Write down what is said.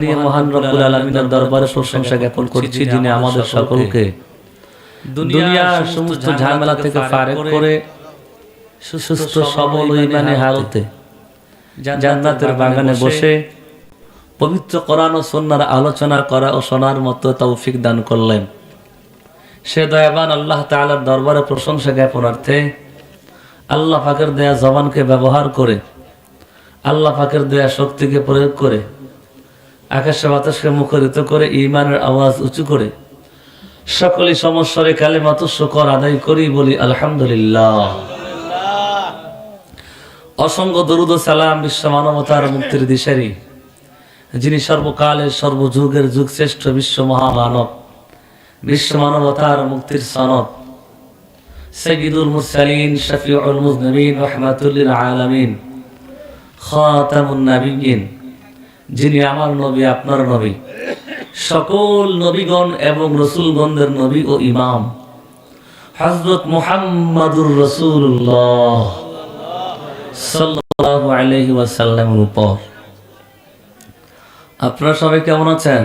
নিয়ে মহান রব্বুল আলমিনের দরবারে প্রশংসা জ্ঞাপন করছি যিনি আমাদের সকলকে দুনিয়ার সমস্ত ঝামেলা থেকে ফারেক করে সুস্থ সবল ইমানে হালতে জান্নাতের বাগানে বসে পবিত্র কোরআন ও সন্ন্যার আলোচনা করা ও শোনার মতো তৌফিক দান করলেন। সে দয়াবান আল্লাহ তাআলার দরবারে প্রশংসা জ্ঞাপনার্থে আল্লাহ পাকের দেয়া জবানকে ব্যবহার করে আল্লাহ পাকের দেয়া শক্তিকে প্রয়োগ করে আকাশে বাতাসকে মুখরিত করে ইমানের আওয়াজ উঁচু করে সকলে সমস্যারে কালে মাত্র শকর আদায় করি বলি, আলহামদুলিল্লাহ। অসংখ্য দরুদ সালাম বিশ্ব মানবতার মুক্তির দিশারি, যিনি সর্বকালের সর্বযুগের যুগ শ্রেষ্ঠ বিশ্ব মহামানব, বিশ্ব মানবতার মুক্তির সনদ। সৈয়দুল মুরসালিন শফিউল মুজনবিন রহমাতুল্লিল আলামিন, খাতামুন নাবিয়িন যিনি আমার নবী, আপনার নবী। সকল নবীগণ এবং রসুলগণদের নবী ও ইমাম। হজরত মুহাম্মাদুর রসুল্লাহ সাল্লাহ ওয়াসাল্লামের উপর। আপনারা সবাই কেমন আছেন?